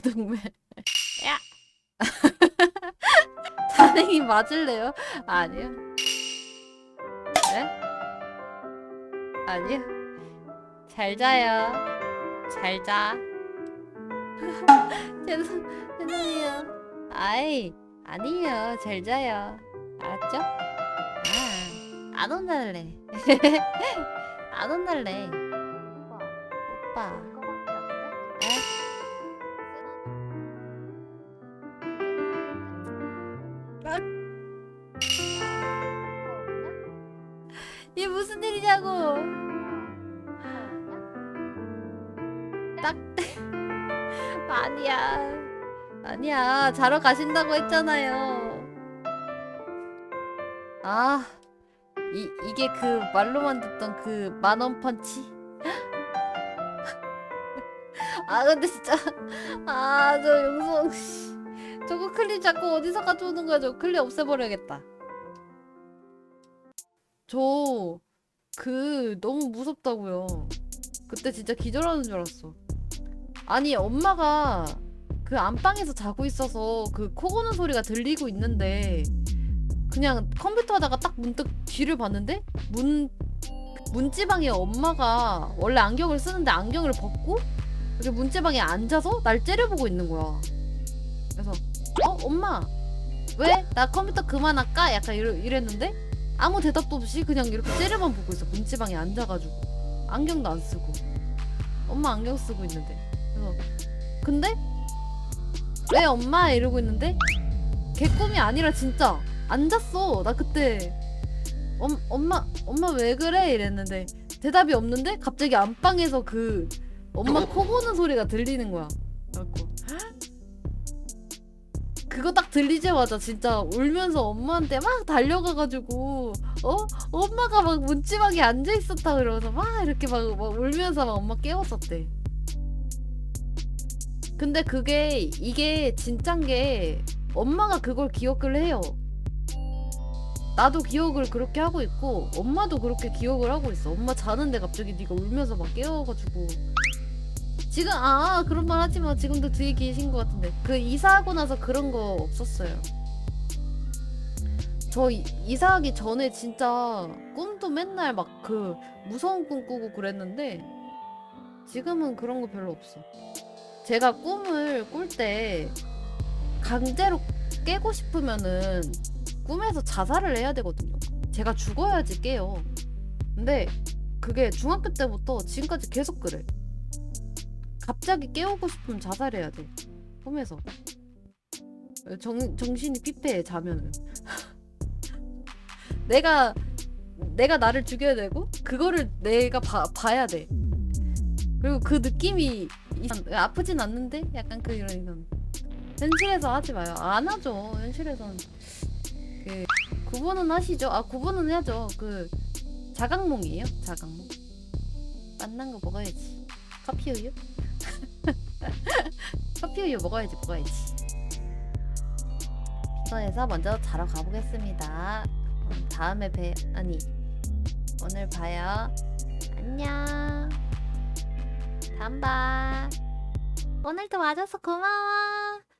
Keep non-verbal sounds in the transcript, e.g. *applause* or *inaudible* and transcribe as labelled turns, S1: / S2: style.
S1: 동물. 야. *laughs* 단행이 맞을래요? 아니요. 네? 아니요. 잘 자요. 잘 자. *laughs* 죄송, 죄송해요. 아이, 아니에요. 잘 자요. 알았죠? 아, 안 혼날래. *laughs* 안 혼날래.
S2: 오빠,
S1: 오빠. 이게 무슨 일이냐고. 딱 *laughs* 아니야. 아니야. 자러 가신다고 했잖아요. 아. 이 이게 그 말로만 듣던 그 만원 펀치. *laughs* 아 근데 진짜 아 저 용성 씨. 저거 클립 자꾸 어디서 가져오는 거야? 저 클립 없애버려야겠다. 저 그 너무 무섭다고요. 그때 진짜 기절하는 줄 알았어. 아니 엄마가 그 안방에서 자고 있어서 그 코 고는 소리가 들리고 있는데 그냥 컴퓨터 하다가 딱 문득 뒤를 봤는데 문 문지방에 엄마가 원래 안경을 쓰는데 안경을 벗고 이렇게 문지방에 앉아서 날 째려보고 있는 거야. 그래서 어 엄마. 왜? 나 컴퓨터 그만할까? 약간 이러, 이랬는데? 아무 대답도 없이 그냥 이렇게 째려만 보고 있어. 문지방에 앉아가지고. 안경도 안 쓰고. 엄마 안경 쓰고 있는데. 그래서 근데? 왜 엄마? 이러고 있는데? 개꿈이 아니라 진짜 앉았어. 나 그때 엄, 엄마 엄마 왜 그래? 이랬는데 대답이 없는데 갑자기 안방에서 그 엄마 코 고는 소리가 들리는 거야. 그래갖고 그거 딱 들리자마자 진짜 울면서 엄마한테 막 달려가가지고 어 엄마가 막 문지방에 앉아 있었다 그러면서 막 이렇게 막, 막 울면서 막 엄마 깨웠었대. 근데 그게 이게 진짠 게 엄마가 그걸 기억을 해요. 나도 기억을 그렇게 하고 있고 엄마도 그렇게 기억을 하고 있어. 엄마 자는데 갑자기 네가 울면서 막 깨워가지고 지금 아 그런 말 하지 마. 지금도 뒤에 계신 것 같은데 그 이사하고 나서 그런 거 없었어요. 저 이, 이사하기 전에 진짜 꿈도 맨날 막 그 무서운 꿈 꾸고 그랬는데 지금은 그런 거 별로 없어. 제가 꿈을 꿀 때 강제로 깨고 싶으면은 꿈에서 자살을 해야 되거든요. 제가 죽어야지 깨요. 근데 그게 중학교 때부터 지금까지 계속 그래. 갑자기 깨우고 싶으면 자살해야 돼. 꿈에서. 정, 정신이 피폐해, 자면은. *laughs* 내가, 내가 나를 죽여야 되고, 그거를 내가 봐, 봐야 돼. 그리고 그 느낌이, 아프진 않는데? 약간 그 이런, 이런. 현실에서 하지 마요. 안 하죠. 현실에서는. 그, 구분은 하시죠. 아, 구분은 해야죠. 그, 자각몽이에요. 자각몽. 만난 거 먹어야지. 커피 우유? 커피 우유 먹어야지 먹어야지. 피서에서 먼저 자러 가보겠습니다. 음, 다음에 배 아니 오늘 봐요. 안녕. 다음 봐. 오늘도 와줘서 고마워